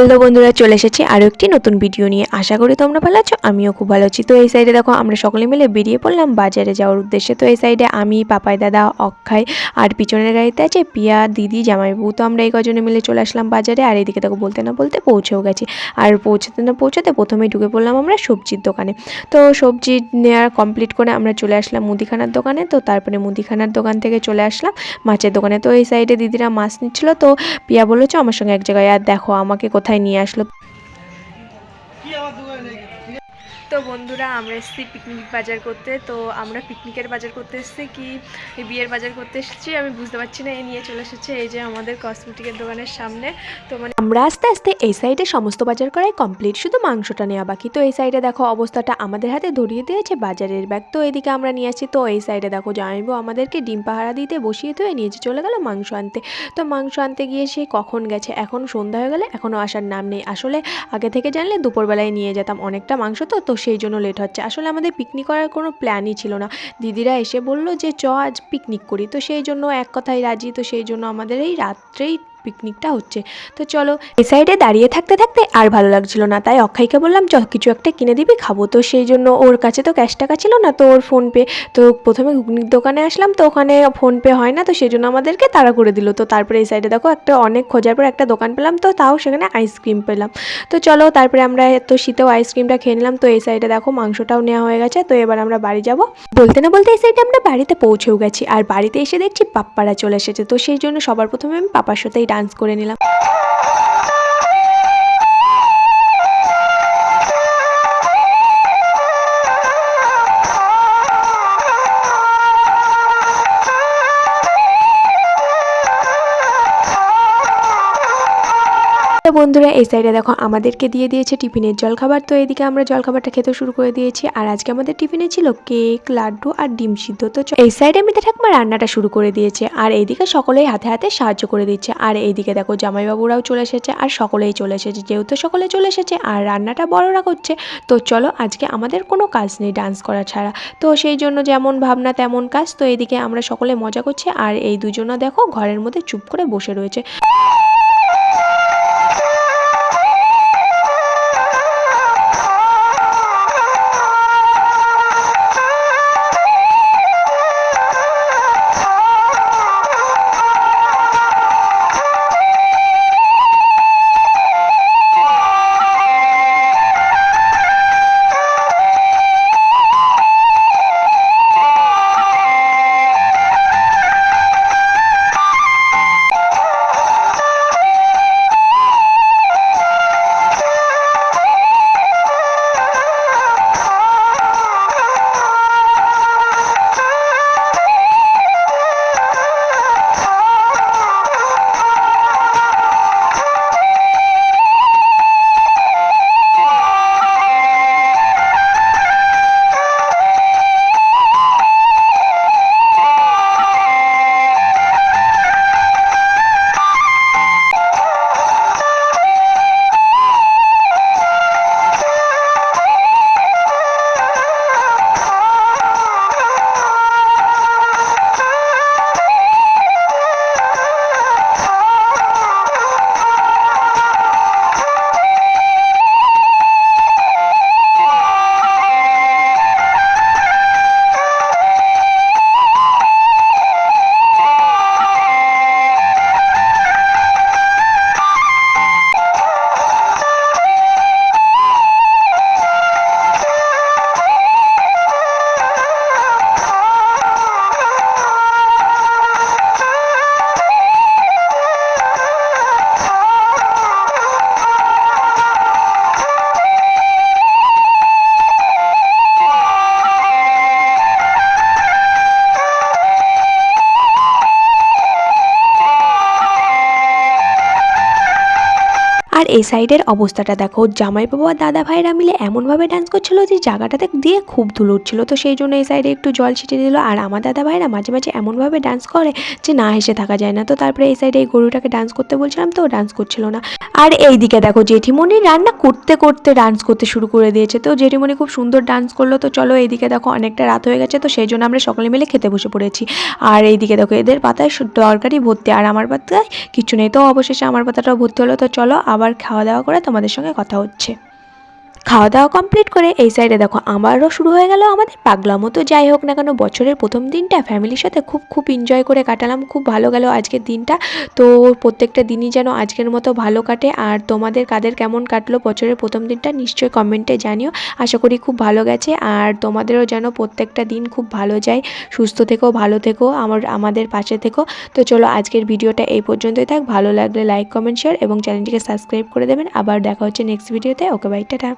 Hello বন্ধুরা, চলে এসেছি আরও একটি নতুন ভিডিও নিয়ে। আশা করি তোমরা ভালো আছো, আমিও খুব ভালো আছি। তো এই সাইডে দেখো, আমরা সকলে মিলে বেরিয়ে পড়লাম বাজারে যাওয়ার উদ্দেশ্যে। তো এই সাইডে আমি, পাপাই দাদা, অক্ষয় আর পিছনের গাড়িতে আছে পিয়া, দিদি জামাইবু তো আমরা এই কজনে মিলে চলে আসলাম বাজারে। আর এদিকে দেখো, বলতে না বলতে পৌঁছেও গেছি। আর পৌঁছাতে না পৌঁছাতে প্রথমেই ঢুকে পড়লাম আমরা সবজির দোকানে। তো সবজি নেওয়া কমপ্লিট করে আমরা চলে আসলাম মুদিখানার দোকানে। তো তারপরে মুদিখানার দোকান থেকে চলে আসলাম মাছের দোকানে। তো এই সাইডে দিদিরা মাছ নিচ্ছিল। তো পিয়া বলেছে আমার সঙ্গে এক জায়গায় আর দেখো আমাকে কোথায় নিয়ে আসলো। তো বন্ধুরা, আমরা এসেছি পিকনিক বাজার করতে। তো আমরা পিকনিকের বাজার করতে এসেছি কি? বিয়ের বাজার করতে এসেছি। আমি বুঝতে পারছি না এই নিয়ে চলে এসেছে এই যে আমাদের কসমেটিকের দোকানের সামনে। তো মানে আমরা আস্তে আস্তে এই সাইডে সমস্ত বাজার করাই কমপ্লিট শুধু মাংসটা নেওয়া বাকি। তো এই সাইডে দেখো, অবস্থাটা আমাদের হাতে ধরিয়ে দিয়েছে বাজারের ব্যাগ তো এদিকে আমরা নিয়ে আসছি। তো এই সাইডে দেখো, জামাইবু আমাদেরকে ডিম পাহারা দিতে বসিয়ে ধুয়ে নিয়েছে চলে গেল মাংস আনতে। তো মাংস আনতে গিয়ে সে কখন গেছে? এখন সন্ধ্যা হয়ে গেলে এখনও আসার নাম নেই। আসলে আগে থেকে জানলে দুপুরবেলায় নিয়ে যেতাম অনেকটা মাংস। তো তো সেই জন্য লেট হচ্ছে। আসলে আমাদের পিকনিক করার কোনো প্ল্যানই ছিল না। দিদিরা এসে বলল যে, চ, আজ পিকনিক করি। তো সেই জন্য এক কথায় রাজি। তো সেই জন্য আমাদের এই রাত্রেই পিকনিকটা হচ্ছে। তো চলো, এই সাইডে দাঁড়িয়ে থাকতে থাকতে আর ভালো লাগছিল না। তাই অক্ষয়কে বললাম চ কিছু একটা কিনে দিবি, খাব। তো সেই জন্য ওর কাছে তো ক্যাশ টাকা ছিল না, তো ওর ফোনপে তো প্রথমে ঘুগনির দোকানে আসলাম, তো ওখানে ফোনপে হয় না, তো সেই জন্য আমাদেরকে তাড়া করে দিল। তো তারপরে এই সাইডে দেখো, একটা অনেক খোঁজার পর একটা দোকান পেলাম, তো তাও সেখানে আইসক্রিম পেলাম। তো চলো, তারপরে আমরা এত শীতেও আইসক্রিমটা খেয়ে নিলাম, তো এই সাইডে দেখো মাংসটাও নেওয়া হয়ে গেছে, তো এবার আমরা বাড়ি যাব। বলতে না বলতে এই সাইডে আমরা বাড়িতে পৌঁছেও গেছি, আর বাড়িতে এসে দেখছি পাপ্পারা চলে এসেছে, তো সেই জন্য সবার প্রথমে আমি পাপার সাথেই ডান্স করে নিলাম। তো বন্ধুরা, এই সাইডে দেখো আমাদেরকে দিয়ে দিয়েছে টিফিনের জলখাবার। তো এদিকে আমরা জলখাবারটা খেতে শুরু করে দিয়েছি। আর আজকে আমাদের টিফিনে ছিল কেক, লাড্ডু আর ডিম সিদ্ধ। তো এই সাইডে মিতে ঠাকমা রান্নাটা শুরু করে দিয়েছে। আর এইদিকে সকলেই হাতে হাতে সাহায্য করে দিচ্ছে। আর এইদিকে দেখো জামাইবাবুরাও চলে এসেছে আর সকলেই চলে এসেছে। যেহেতু সকলে চলে এসেছে আর রান্নাটা বড়রা করছে, তো চলো আজকে আমাদের কোনো কাজ নেই ডান্স করা ছাড়া। তো সেই জন্য যেমন ভাবনা তেমন কাজ। তো এদিকে আমরা সকলে মজা করছি। আর এই দুজনা দেখো ঘরের মধ্যে চুপ করে বসে রয়েছে। আর এই সাইডের অবস্থাটা দেখো। জামাই বাবা আর দাদা ভাইরা মিলে এমনভাবে ডান্স করছিল যে জায়গাটাতে দিয়ে খুব ধুল উঠছিল। তো সেই জন্য এই সাইডে একটু জল ছিটিয়ে দিল। আর আমার দাদা ভাইরা মাঝে মাঝে এমনভাবে ডান্স করে যে না হেসে থাকা যায় না। তো তারপরে এই সাইডে এই গরুটাকে ডান্স করতে বলছিলাম, তো ডান্স করছিল না। আর এই দিকে দেখো, জেঠিমণি রান্না করতে করতে ডান্স করতে শুরু করে দিয়েছে। তো জেঠিমণি খুব সুন্দর ডান্স করল। তো চলো এইদিকে দেখো, অনেকটা রাত হয়ে গেছে। তো সেই জন্য আমরা সকলে মিলে খেতে বসে পড়েছি। আর এইদিকে দেখো, এদের পাতায় তরকারি ভর্তি। আর আমার পাতায় কিচ্ছু নেই। তো অবশেষে আমার পাতাটাও ভর্তি হলো। তো চলো আবার খাওয়া দাওয়া করে তোমাদের সঙ্গে কথা হচ্ছে। খাওয়া দাওয়া কমপ্লিট করে এই সাইডে দেখো, আমারও শুরু হয়ে গেল আমাদের পাগলামো। তো যাই হোক না কেন, বছরের প্রথম দিনটা ফ্যামিলির সাথে খুব খুব এনজয় করে কাটালাম, খুব ভালো গেল আজকের দিনটা। তো প্রত্যেকটা দিনই যেন আজকের মতো ভালো কাটে। আর তোমাদের কাদের কেমন কাটলো বছরের প্রথম দিনটা নিশ্চয়ই কমেন্টে জানিও। আশা করি খুব ভালো গেছে। আর তোমাদেরও যেন প্রত্যেকটা দিন খুব ভালো যায়। সুস্থ থেকো, ভালো থেকো, আমার, আমাদের পাশে থেকো। তো চলো আজকের ভিডিওটা এই পর্যন্তই থাক। ভালো লাগলে লাইক কমেন্ট শেয়ার এবং চ্যানেলটিকে সাবস্ক্রাইব করে দেবেন। আবার দেখা হচ্ছে নেক্সট ভিডিওতে ওকে বাই টাটা।